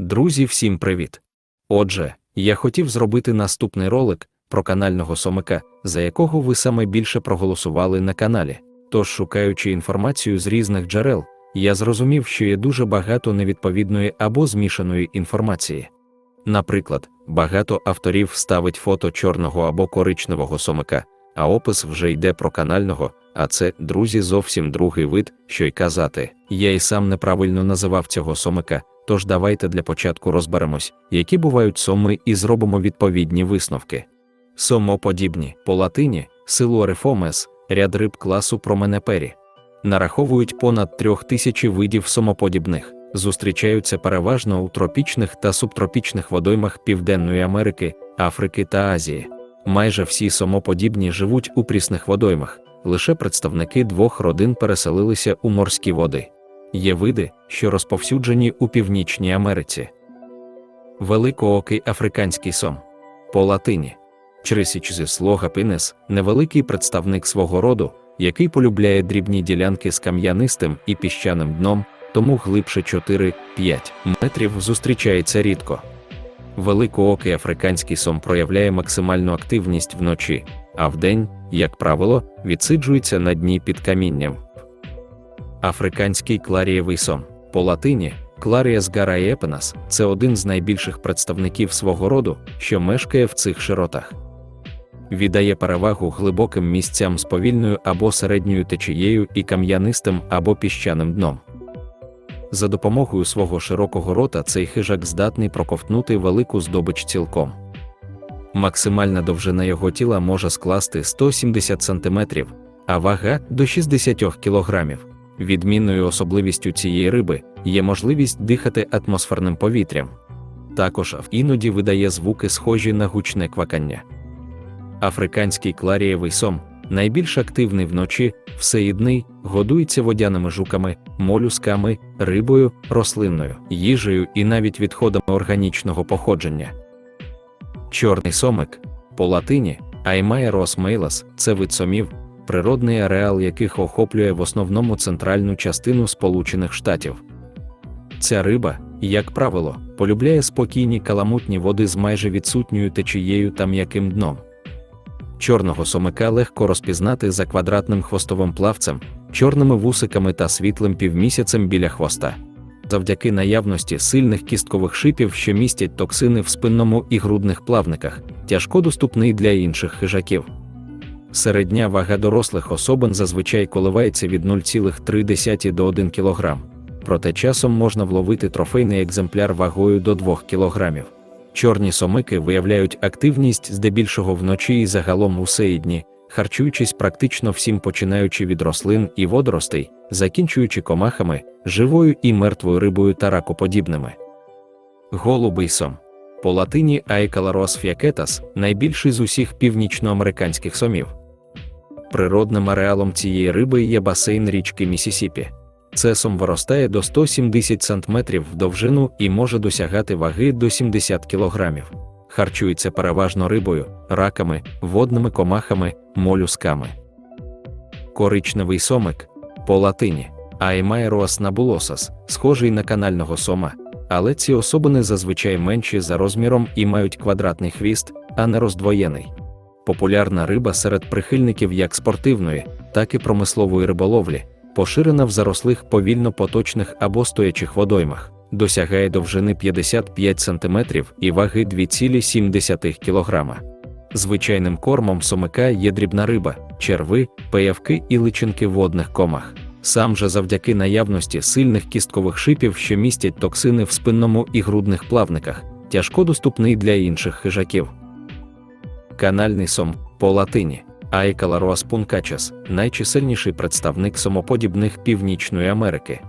Друзі, всім привіт! Отже, я хотів зробити наступний ролик про канального сомика, за якого ви саме більше проголосували на каналі. Тож, шукаючи інформацію з різних джерел, я зрозумів, що є дуже багато невідповідної або змішаної інформації. Наприклад, багато авторів ставить фото чорного або коричневого сомика, а опис вже йде про канального, а це, друзі, зовсім другий вид, що й казати. Я й сам неправильно називав цього сомика. Тож давайте для початку розберемось, які бувають соми, і зробимо відповідні висновки. Сомоподібні по латині силуарифомес, ряд риб класу променепері. Нараховують понад трьох тисячі видів сомоподібних, зустрічаються переважно у тропічних та субтропічних водоймах Південної Америки, Африки та Азії. Майже всі сомоподібні живуть у прісних водоймах, лише представники двох родин переселилися у морські води. Є види, що розповсюджені у Північній Америці. Великоокий африканський сом по латині. Трисіч зі слога пінес невеликий представник свого роду, який полюбляє дрібні ділянки з кам'янистим і піщаним дном, тому глибше 4-5 метрів зустрічається рідко. Великоокий африканський сом проявляє максимальну активність вночі, а вдень, як правило, відсиджується на дні під камінням. Африканський кларієвий сом по латині Кларіас гараєпенас це один з найбільших представників свого роду, що мешкає в цих широтах. Віддає перевагу глибоким місцям з повільною або середньою течією і кам'янистим або піщаним дном. За допомогою свого широкого рота цей хижак здатний проковтнути велику здобич цілком. Максимальна довжина його тіла може скласти 170 см, а вага до 60 кг. Відмінною особливістю цієї риби є можливість дихати атмосферним повітрям. Також іноді видає звуки, схожі на гучне квакання. Африканський кларієвий сом найбільш активний вночі, всеїдний, годується водяними жуками, молюсками, рибою, рослинною, їжею і навіть відходами органічного походження. Чорний сомик по латині Аймаерос мейлас це вид сомів, природний ареал яких охоплює в основному центральну частину Сполучених Штатів. Ця риба, як правило, полюбляє спокійні каламутні води з майже відсутньою течією та м'яким дном. Чорного сомика легко розпізнати за квадратним хвостовим плавцем, чорними вусиками та світлим півмісяцем біля хвоста. Завдяки наявності сильних кісткових шипів, що містять токсини в спинному і грудних плавниках, тяжко доступний для інших хижаків. Середня вага дорослих особин зазвичай коливається від 0,3 до 1 кг, проте часом можна вловити трофейний екземпляр вагою до 2 кг. Чорні сомики виявляють активність здебільшого вночі і загалом усе дні, харчуючись практично всім починаючи від рослин і водоростей, закінчуючи комахами, живою і мертвою рибою та ракоподібними. Голубий сом по латині Aecalaros фіакетас найбільший з усіх північноамериканських сомів. Природним ареалом цієї риби є басейн річки Місісіпі. Це сом виростає до 170 см в довжину і може досягати ваги до 70 кг. Харчується переважно рибою, раками, водними комахами, молюсками. Коричневий сомик по латині Aemaeroas nabulosas, схожий на канального сома, але ці особини зазвичай менші за розміром і мають квадратний хвіст, а не роздвоєний. Популярна риба серед прихильників як спортивної, так і промислової риболовлі, поширена в зарослих повільно поточних або стоячих водоймах, досягає довжини 55 см і ваги 2,7 кг. Звичайним кормом сомика є дрібна риба, черви, пиявки і личинки водних комах. Сам же завдяки наявності сильних кісткових шипів, що містять токсини в спинному і грудних плавниках, тяжко доступний для інших хижаків. Канальний сом по латині Aecalaroas puncachas – найчисельніший представник сомоподібних Північної Америки.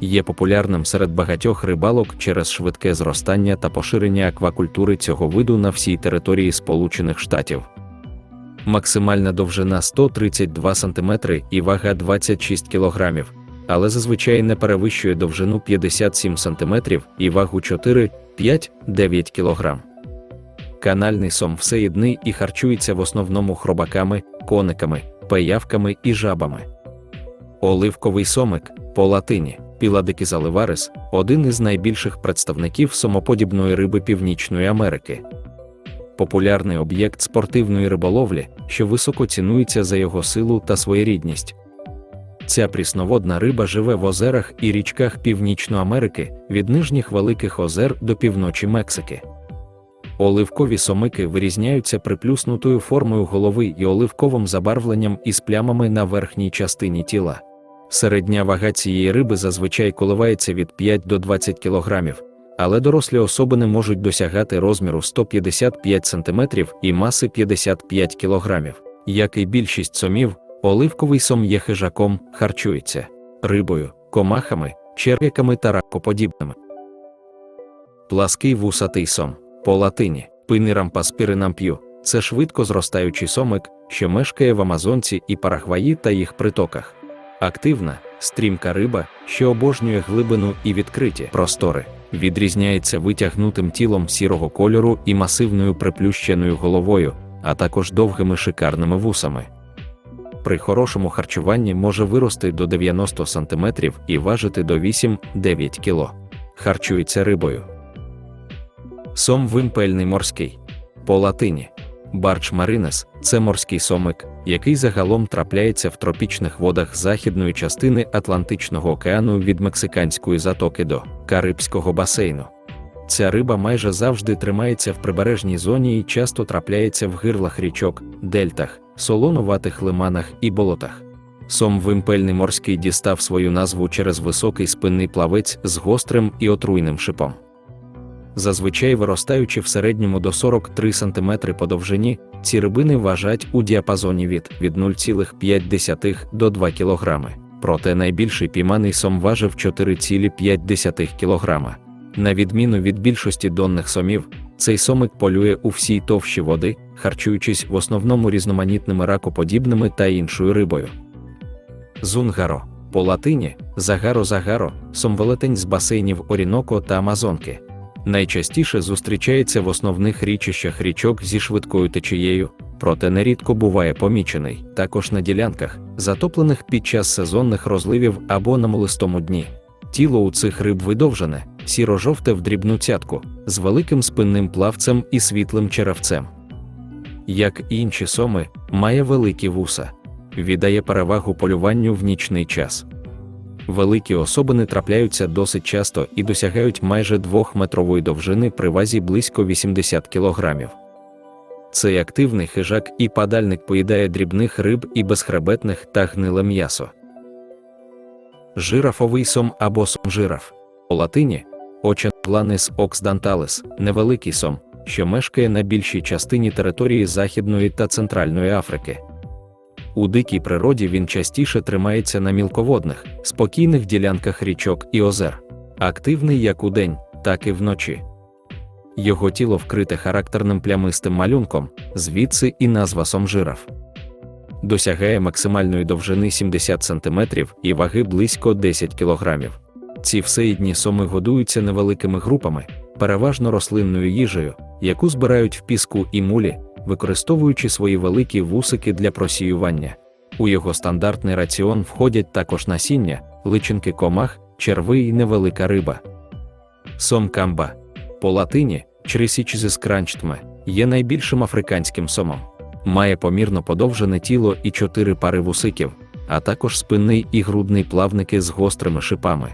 Є популярним серед багатьох рибалок через швидке зростання та поширення аквакультури цього виду на всій території Сполучених Штатів. Максимальна довжина 132 см і вага 26 кг, але зазвичай не перевищує довжину 57 см і вагу 4-5-9 кг. Канальний сом всеїдний і харчується в основному хробаками, кониками, пиявками і жабами. Оливковий сомик по латині Піладикізаливарис один із найбільших представників сомоподібної риби Північної Америки. Популярний об'єкт спортивної риболовлі, що високо цінується за його силу та своєрідність. Ця прісноводна риба живе в озерах і річках Північної Америки від нижніх великих озер до півночі Мексики. Оливкові сомики вирізняються приплюснутою формою голови і оливковим забарвленням із плямами на верхній частині тіла. Середня вага цієї риби зазвичай коливається від 5 до 20 кг, але дорослі особини можуть досягати розміру 155 см і маси 55 кг. Як і більшість сомів, оливковий сом є хижаком, харчується рибою, комахами, черв'яками та ракоподібними. Плаский вусатий сом по латині пинирам паспіринам п'ю це швидко зростаючий сомик, що мешкає в Амазонці і Парагваї та їх притоках. Активна, стрімка риба, що обожнює глибину і відкриті простори, відрізняється витягнутим тілом сірого кольору і масивною приплющеною головою, а також довгими шикарними вусами. При хорошому харчуванні може вирости до 90 см і важити до 8-9 кг. Харчується рибою. Сом вимпельний морський. По латині. Барч маринес це морський сомик, який загалом трапляється в тропічних водах західної частини Атлантичного океану від Мексиканської затоки до Карибського басейну. Ця риба майже завжди тримається в прибережній зоні і часто трапляється в гирлах річок, дельтах, солонуватих лиманах і болотах. Сом вимпельний морський дістав свою назву через високий спинний плавець з гострим і отруйним шипом зазвичай виростаючи в середньому до 43 см по довжині, ці рибини важать у діапазоні від від 0,5 до 2 кг. Проте найбільший пійманий сом важив 4,5 кг. На відміну від більшості донних сомів, цей сомик полює у всій товщі води, харчуючись в основному різноманітними ракоподібними та іншою рибою. Зунгаро по латині загаро-загаро, сомвелетень з басейнів Оріноко та Амазонки найчастіше зустрічається в основних річищах річок зі швидкою течією, проте нерідко буває помічений, також на ділянках, затоплених під час сезонних розливів або на молистому дні. Тіло у цих риб видовжене, сіро-жовте в дрібну цятку, з великим спинним плавцем і світлим черевцем. Як і інші соми, має великі вуса, віддає перевагу полюванню в нічний час. Великі особини трапляються досить часто і досягають майже 2-метрової довжини при вазі близько 80 кг. Цей активний хижак і падальник поїдає дрібних риб і безхребетних та гниле м'ясо. Жирафовий сом або сом жираф. У латині Оченгланис оксданталис невеликий сом, що мешкає на більшій частині території Західної та Центральної Африки. У дикій природі він частіше тримається на мілководних, спокійних ділянках річок і озер, активний як удень, так і вночі. Його тіло вкрите характерним плямистим малюнком, звідси і назва сомжираф. Досягає максимальної довжини 70 см і ваги близько 10 кг. Ці всеїдні соми годуються невеликими групами, переважно рослинною їжею, яку збирають в піску і мулі використовуючи свої великі вусики для просіювання. У його стандартний раціон входять також насіння, личинки комах, черви і невелика риба. Сом камба по латині Чрисічзис кранчтме є найбільшим африканським сомом. Має помірно подовжене тіло і чотири пари вусиків, а також спинний і грудний плавники з гострими шипами.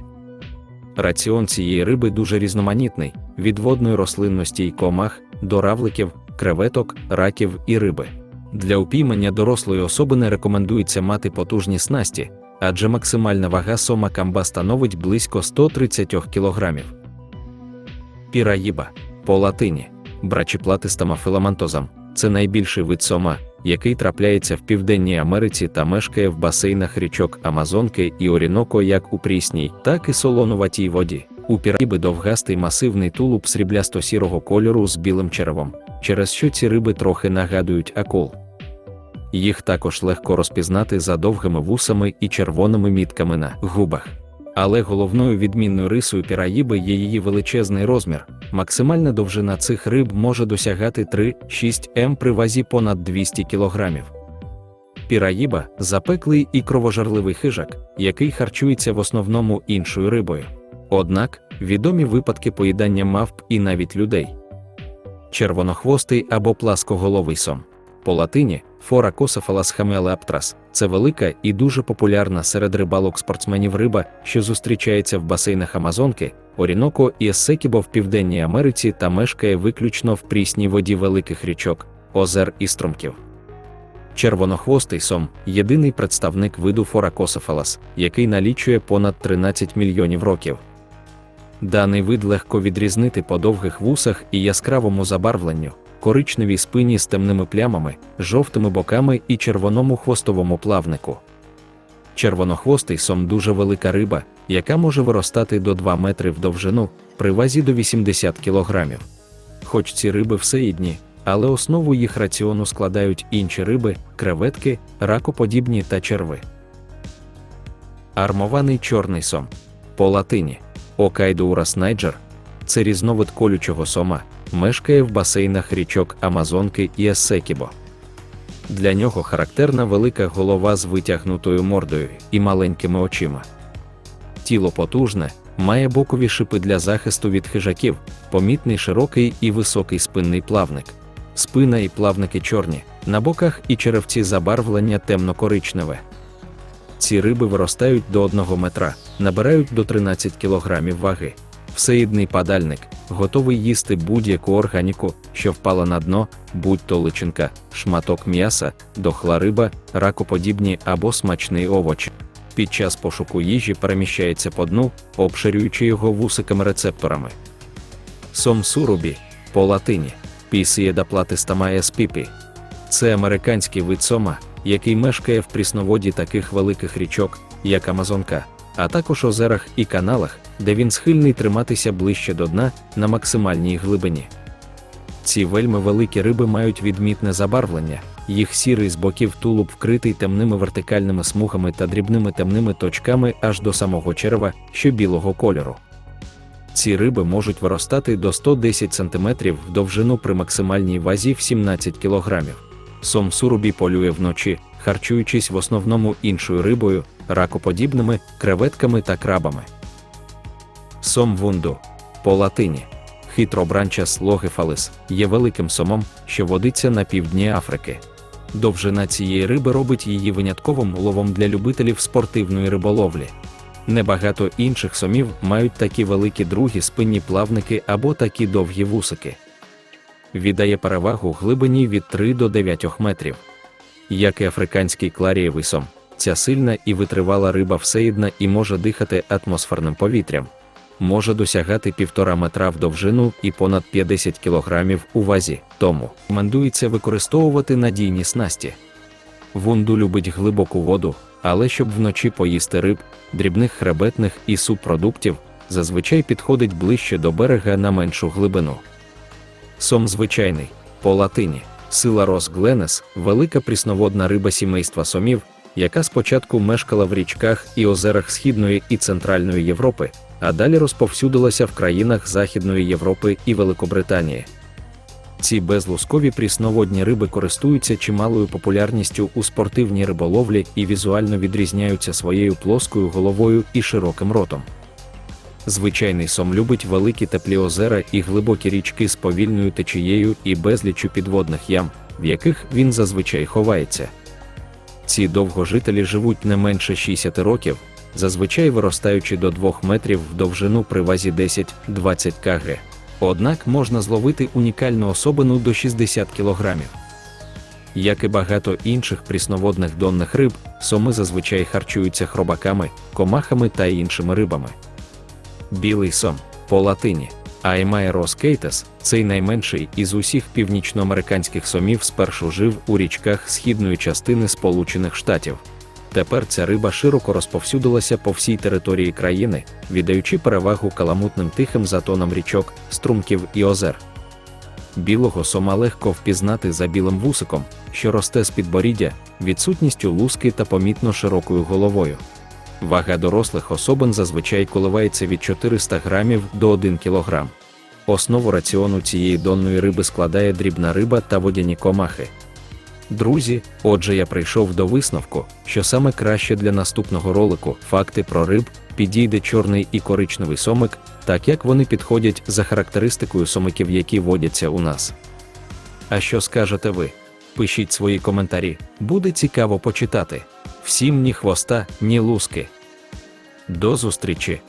Раціон цієї риби дуже різноманітний, від водної рослинності й комах до равликів, креветок, раків і риби. Для упіймання дорослої особи не рекомендується мати потужні снасті, адже максимальна вага сома камба становить близько 130 кг. Піраїба по латині брачіплатистама філамантозам це найбільший вид сома, який трапляється в Південній Америці та мешкає в басейнах річок Амазонки і Оріноко як у прісній, так і солонуватій воді. У піраїби довгастий масивний тулуб сріблясто-сірого кольору з білим черевом, через що ці риби трохи нагадують акул. Їх також легко розпізнати за довгими вусами і червоними мітками на губах. Але головною відмінною рисою піраїби є її величезний розмір. Максимальна довжина цих риб може досягати 3-6 м при вазі понад 200 кг. Піраїба запеклий і кровожерливий хижак, який харчується в основному іншою рибою. Однак відомі випадки поїдання мавп і навіть людей. Червонохвостий або пласкоголовий сом. По латині Форакософалас хамелеаптрас це велика і дуже популярна серед рибалок спортсменів риба, що зустрічається в басейнах Амазонки, Оріноко і Ессекібо в Південній Америці та мешкає виключно в прісній воді великих річок, озер і струмків. Червонохвостий сом єдиний представник виду Форакософалас, який налічує понад 13 мільйонів років. Даний вид легко відрізнити по довгих вусах і яскравому забарвленню, коричневій спині з темними плямами, жовтими боками і червоному хвостовому плавнику. Червонохвостий сом дуже велика риба, яка може виростати до 2 метри в довжину при вазі до 80 кілограмів. Хоч ці риби всеїдні, але основу їх раціону складають інші риби, креветки, ракоподібні та черви. Армований чорний сом. По латині Окайдоурас найджер це різновид колючого сома, мешкає в басейнах річок Амазонки і Ессекібо. Для нього характерна велика голова з витягнутою мордою і маленькими очима. Тіло потужне, має бокові шипи для захисту від хижаків, помітний широкий і високий спинний плавник. Спина і плавники чорні, на боках і черевці забарвлення темно-коричневе. Ці риби виростають до 1 метра, набирають до 13 кг ваги. Всеїдний падальник, готовий їсти будь-яку органіку, що впала на дно, будь-то личинка, шматок м'яса, дохла риба, ракоподібні або смачний овоч. Під час пошуку їжі переміщається по дну, обширюючи його вусиками рецепторами. Сом сурубі по латині Пісієда платистама еспіпі. Це американський вид сома, який мешкає в прісноводі таких великих річок, як Амазонка, а також озерах і каналах, де він схильний триматися ближче до дна на максимальній глибині. Ці вельми великі риби мають відмітне забарвлення, їх сірий з боків тулуб вкритий темними вертикальними смугами та дрібними темними точками аж до самого черва, що білого кольору. Ці риби можуть виростати до 110 см в довжину при максимальній вазі в 17 кг. Сом сурубі полює вночі, харчуючись в основному іншою рибою, ракоподібними, креветками та крабами. Сом вунду по латині. Хитробранчас логефалис є великим сомом, що водиться на півдні Африки. Довжина цієї риби робить її винятковим ловом для любителів спортивної риболовлі. Небагато інших сомів мають такі великі другі спинні плавники або такі довгі вусики. Віддає перевагу глибині від 3 до 9 метрів. Як і африканський кларієвий сом, ця сильна і витривала риба всеїдна і може дихати атмосферним повітрям, може досягати півтора метра в довжину і понад 50 кілограмів у вазі, тому рекомендується використовувати надійні снасті. Вунду любить глибоку воду, але щоб вночі поїсти риб, дрібних хребетних і субпродуктів, зазвичай підходить ближче до берега на меншу глибину. Сом звичайний, по латині, сила Рос Гленес, велика прісноводна риба сімейства сомів, яка спочатку мешкала в річках і озерах Східної і Центральної Європи, а далі розповсюдилася в країнах Західної Європи і Великобританії. Ці безлускові прісноводні риби користуються чималою популярністю у спортивній риболовлі і візуально відрізняються своєю плоскою головою і широким ротом. Звичайний сом любить великі теплі озера і глибокі річки з повільною течією і безліччю підводних ям, в яких він зазвичай ховається. Ці довгожителі живуть не менше 60 років, зазвичай виростаючи до 2 метрів в довжину при вазі 10-20 кг. Однак можна зловити унікальну особину до 60 кг. Як і багато інших прісноводних донних риб, соми зазвичай харчуються хробаками, комахами та іншими рибами. Білий сом по латині Аймаерос кейтес цей найменший із усіх північноамериканських сомів спершу жив у річках східної частини Сполучених Штатів. Тепер ця риба широко розповсюдилася по всій території країни, віддаючи перевагу каламутним тихим затонам річок, струмків і озер. Білого сома легко впізнати за білим вусиком, що росте з підборіддя, відсутністю луски та помітно широкою головою. Вага дорослих особин зазвичай коливається від 400 грамів до 1 кг. Основу раціону цієї донної риби складає дрібна риба та водяні комахи. Друзі, отже, я прийшов до висновку, що саме краще для наступного ролику факти про риб підійде чорний і коричневий сомик, так як вони підходять за характеристикою сомиків, які водяться у нас. А що скажете ви? Пишіть свої коментарі, буде цікаво почитати. Всім ні хвоста, ні луски. До зустрічі!